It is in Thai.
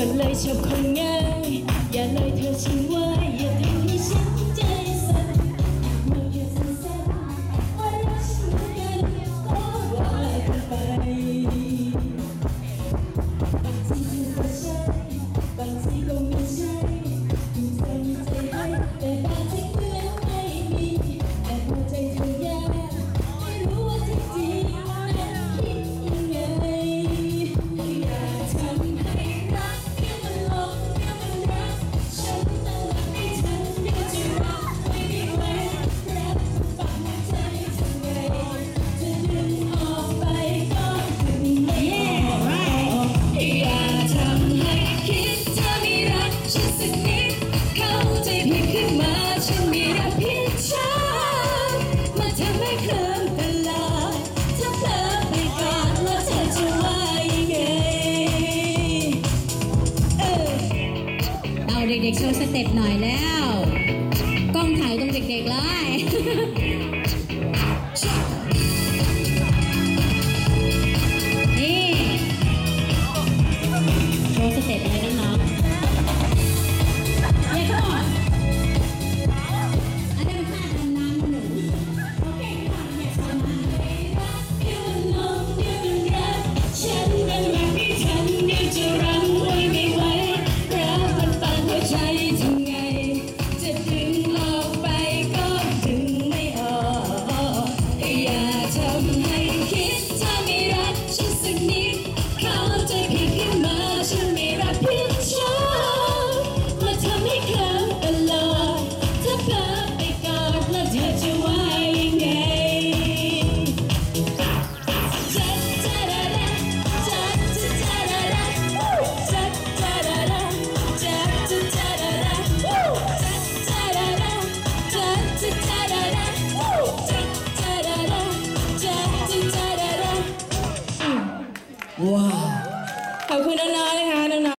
ก็เลยชอบคนง่าย อย่าเลยเธอฉันว่า เด็กๆโชว์สเต็ปหน่อยแล้ว ว้าว ขอบคุณน้องๆนะคะน้องๆ